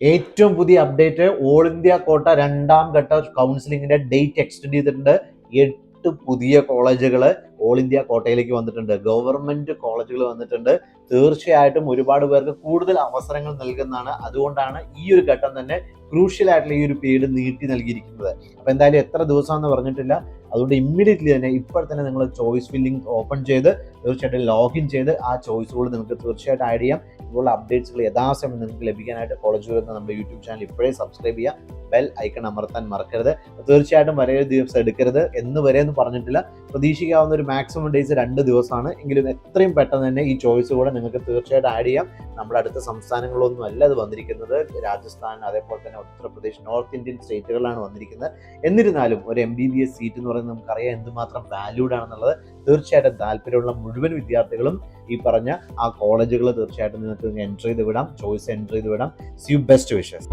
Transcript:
ഏറ്റവും പുതിയ update all India കോട്ട രണ്ടാം ഘട്ട കൗൺസിലിങ്ങിന്റെ ഡേറ്റ് എക്സ്റ്റെൻഡ് ചെയ്തിട്ടുണ്ട്. എട്ട് പുതിയ കോളേജുകൾ ഓൾ ഇന്ത്യ കോട്ടയിലേക്ക് വന്നിട്ടുണ്ട്. ഗവൺമെന്റ് കോളേജുകൾ വന്നിട്ടുണ്ട്. തീർച്ചയായിട്ടും ഒരുപാട് പേർക്ക് കൂടുതൽ അവസരങ്ങൾ നൽകുന്നതാണ്. അതുകൊണ്ടാണ് ഈ ഒരു ഘട്ടം തന്നെ ക്രൂഷ്യൽ ആയിട്ടുള്ള ഈ ഒരു പീരീഡ് നീട്ടി നൽകിയിരിക്കുന്നത്. അപ്പൊ എന്തായാലും എത്ര ദിവസമാണെന്ന് പറഞ്ഞിട്ടില്ല. അതുകൊണ്ട് ഇമ്മീഡിയറ്റ്ലി തന്നെ ഇപ്പോൾ തന്നെ നിങ്ങൾ ചോയ്സ് ഫില്ലിംഗ് ഓപ്പൺ ചെയ്ത് തീർച്ചയായിട്ടും ലോഗിൻ ചെയ്ത് ആ ചോയ്സുകൾ നിങ്ങൾക്ക് തീർച്ചയായിട്ടും ആഡ് ചെയ്യാം. ഇതുപോലുള്ള അപ്ഡേറ്റ്സുകൾ യഥാസമയം നിങ്ങൾക്ക് ലഭിക്കാനായിട്ട് കോളേജ് വരുന്ന നമ്മുടെ യൂട്യൂബ് ചാനൽ ഇപ്പോഴേ സബ്സ്ക്രൈബ് ചെയ്യുക. ബെൽ ഐക്കൺ അമർത്താൻ മറക്കരുത്. തീർച്ചയായിട്ടും വരെ ദിവസം എടുക്കരുത് എന്ന് വരെ എന്ന് പറഞ്ഞിട്ടില്ല. പ്രതീക്ഷിക്കാവുന്ന ഒരു മാക്സിമം ഡേയ്സ് രണ്ട് ദിവസമാണ്. എങ്കിലും എത്രയും പെട്ടെന്ന് തന്നെ ഈ ചോയ്സ് കൂടെ നിങ്ങൾക്ക് തീർച്ചയായിട്ടും ആഡ് ചെയ്യാം. നമ്മുടെ അടുത്ത സംസ്ഥാനങ്ങളൊന്നും അല്ല അത് വന്നിരിക്കുന്നത്. രാജസ്ഥാൻ അതേപോലെ തന്നെ ഉത്തർപ്രദേശ് നോർത്ത് ഇന്ത്യൻ സ്റ്റേറ്റുകളിലാണ് വന്നിരിക്കുന്നത്. എന്നിരുന്നാലും ഒരു M B B S seat എന്ന് പറയുന്നത് നമുക്കറിയാം എന്തുമാത്രം വാല്യൂഡ് ആണെന്നുള്ളത്. തീർച്ചയായിട്ടും താല്പര്യമുള്ള മുഴുവൻ വിദ്യാർത്ഥികളും ഈ പറഞ്ഞ ആ കോളേജുകൾ തീർച്ചയായിട്ടും നിങ്ങൾക്ക് എൻട്രി ചെയ്ത് വിടാം. ചോയ്സ് എൻട്രി ചെയ്ത് വിടാം. C you best wishes